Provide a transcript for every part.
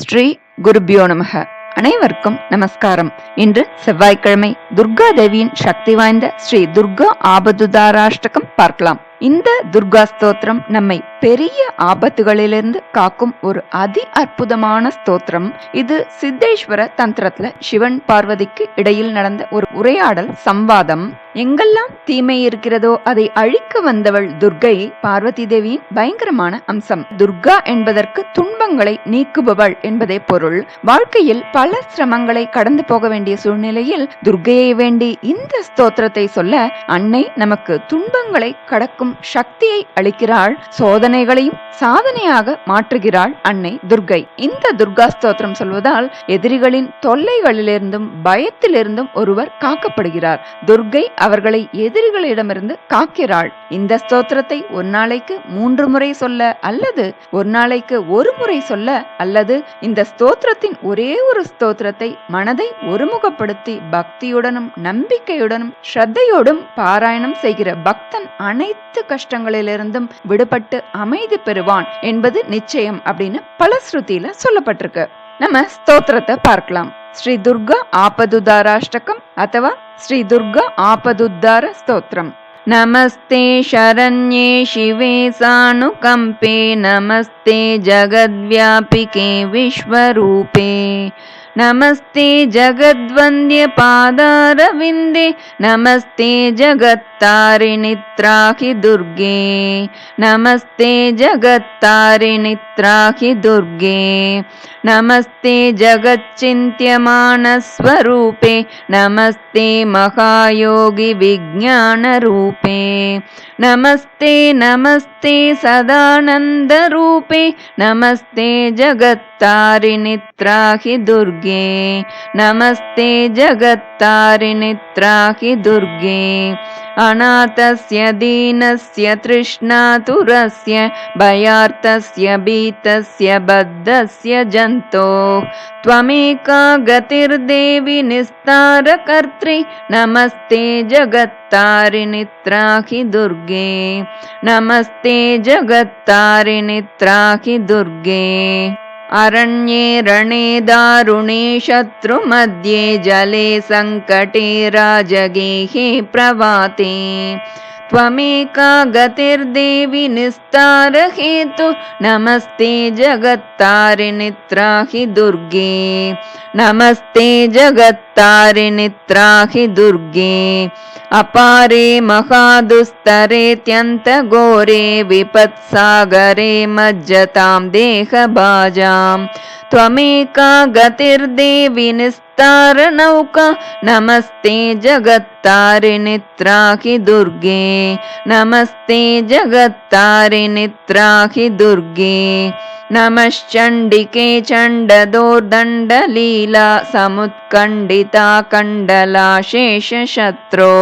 ஸ்ரீ குருபியோ நமக. அனைவருக்கும் நமஸ்காரம். இன்று செவ்வாய்க்கிழமை துர்கா தேவியின் சக்தி வாய்ந்த ஸ்ரீ துர்கா ஆபதுதாராஷ்டகம் பார்க்கலாம். இந்த துர்கா ஸ்தோத்திரம் நம்மை பெரிய ஆபத்துகளிலிருந்து காக்கும் ஒரு அதி அற்புதமான ஸ்தோத்திரம். இது சித்தேஸ்வர தந்திரத்துல சிவன் பார்வதிக்கு இடையில் நடந்த ஒரு உரையாடல் சம்வாதம். எங்கெல்லாம் தீமை இருக்கிறதோ அதை அழிக்க வந்தவள் துர்கை பார்வதி தேவியின் பயங்கரமான அம்சம். துர்கா என்பதற்கு துன்பங்களை நீக்குபவள் என்பதே பொருள். வாழ்க்கையில் பல சிரமங்களை கடந்து போக வேண்டிய சூழ்நிலையில் துர்கையை வேண்டி இந்த ஸ்தோத்திரத்தை சொல்ல அன்னை நமக்கு துன்பங்களை கடக்கும் சக்தியை அளிக்கிறாள். சோதனைகளையும் சாதனையாக மாற்றுகிறாள் அன்னை துர்கை இந்த துர்கா ஸ்தோத்திரம் சொல்வதால் எதிரிகளின் தொல்லைகளிலிருந்தும் பயத்திலிருந்தும் ஒருவர் காக்கப்படுகிறார். துர்கை அவர்களை எதிரிகளிடமிருந்து காக்கிறாள். இந்த ஸ்தோத்திரத்தை ஒரு நாளைக்கு மூன்று முறை சொல்ல அல்லது ஒரு நாளைக்கு ஒரு முறை சொல்ல அல்லது இந்த ஸ்தோத்திரத்தின் ஒரே ஒரு ஸ்தோத்திரத்தை மனதை ஒருமுகப்படுத்தி பக்தியுடனும் நம்பிக்கையுடனும் ஸ்ரத்தையோடும் பாராயணம் செய்கிற பக்தன் அனைத்து கஷ்டங்களிலிருந்தும் விடுபட்டு அமைதி பெறுவான் என்பது நிச்சயம் அப்படின்னு பலஸ்ருதியில சொல்லப்பட்டிருக்கு. நம்ம ஸ்தோத்திரத்தை பார்க்கலாம். ಶ್ರೀ ದುರ್ಗಾ ಆಪದುದಾರಾಷ್ಟಕಂ ಅಥವಾ ಶ್ರೀ ದುರ್ಗಾ ಆಪದುದ್ಧಾರ ಸ್ತೋತ್ರಂ ನಮಸ್ತೆ ಶರಣ್ಯೇ ಶಿವೆ ಸಾನುಕಂಪೆ ನಮಸ್ತೆ ಜಗದ್ವ್ಯಾಪಿಕೆ ವಿಶ್ವರೂಪೇ नमस्ते जगद्वन्द्यपादारविन्दे नमस्ते जगत्तारिणित्राहि दुर्गे नमस्ते जगत्तारिणित्राहि दुर्गे नमस्ते जगच्चिन्त्यमानस्वरूपे नमस्ते महायोगि विज्ञानरूपे नमस्ते नमस्ते सदानन्दरूपे नमस्ते जगत्तारिणित्राहि दुर्गे नमस्ते जगत्तारिणित्राहि दुर्गे अनाथस्य दीनस्य तृष्णातुरस्य भयार्तस्य भीतस्य बद्धस्य जन्तो। त्वमेका गतिर्देवि निस्तारकर्त्री नमस्ते जगत्तारिणित्राहि दुर्गे। नमस्ते जगत्तारिणित्राहि दुर्गे अरण्ये रणे दारुणे शत्रुमध्ये जले सङ्कटे राजगेहे प्रवाते त्वमेका गतिर्देवि निस्तारहेतु। नमस्ते जगत्तारिणित्राहि दुर्गे। नमस्ते जगत्तारिणित्राहि दुर्गे। अपारे महादुस्तरेत्यन्तघोरे विपत्सागरे मज्जतां देहभाजां त्वमेका गतिर्देवि निस्तारनौका नमस्ते जगत्तारिणित्राहि दुर्गे। नमस्ते जगत्तारिणित्राहि दुर्गे। नमश्चण्डिके चण्डदोर्दण्डलीला समुत्कण्डिता कण्डला शेषशत्रो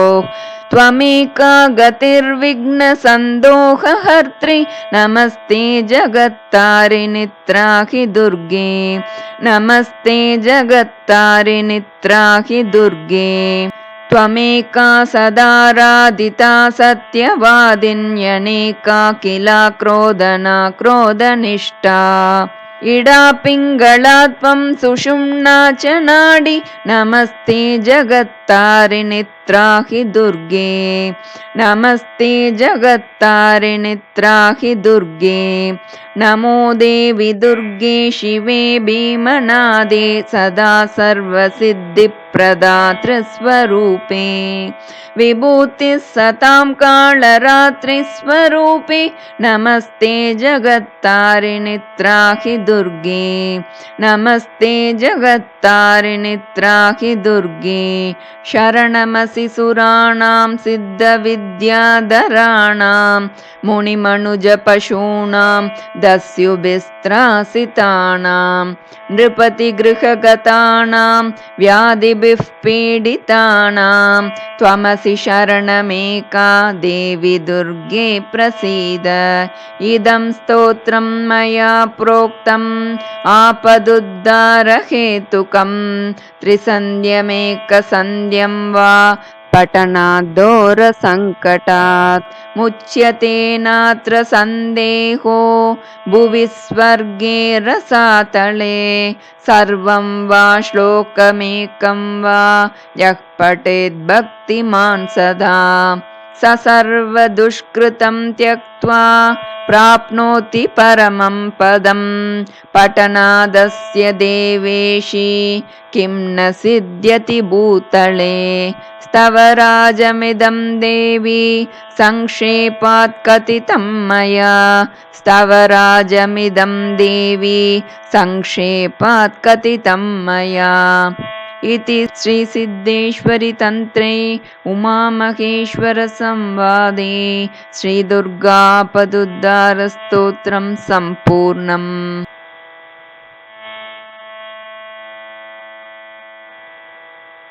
त्वमेका गतिर्विघ्नसन्दोहहर्त्री नमस्ते जगत्तारिणित्राहि दुर्गे। नमस्ते जगत्तारिणित्राहि दुर्गे। त्वमेका सदाराधिता सत्यवादिन्यनेका किला क्रोधना क्रोधनिष्ठा इडा पिङ्गळा त्वं सुषुम्ना च नाडि। नमस्ते जगत्तारिणित्राहि दुर्गे। नमस्ते जगत्तारिणित्राहि दुर्गे। नमो देवि दुर्गे शिवे भीमनादे सदा सर्वसिद्धिप्रदातृस्वरूपे विभूतिः सतां कालरात्रिस्वरूपे। नमस्ते जगत्तारिणित्राहि दुर्गे। नमस्ते जगत्तारिणित्राहि दुर्गे। शरणमसि सुराणां सिद्धविद्याधराणां मुनिमनुजपशूनां दस्युभिस्त्रासितानां नृपतिगृहगतानां पीडितानां त्वमसि शरणमेका देवि दुर्गे प्रसीद। इदं स्तोत्रं मया प्रोक्तम् आपदुद्धारहेतुकं त्रिसन्ध्यमेकसन्ध्यं वा पठनाद्दोरसङ्कटात् मुच्यते नात्र सन्देहो भुवि स्वर्गे रसातले। सर्वं वा श्लोकमेकं वा यः पठेद्भक्तिमान् सदा स सर्वदुष्कृतं त्यक्त्वा प्राप्नोति परमं पदं। पठनादस्य देवेशी किं न सिद्ध्यति भूतले। स्तवराजमिदं देवी सङ्क्षेपात् कथितं मया। स्तवराजमिदं देवी सङ्क्षेपात् कथितं मया इति श्रीसिद्धेश्वरितन्त्रे उमामहेश्वरसंवादे श्रीदुर्गापदुद्धारस्तोत्रं सम्पूर्णम्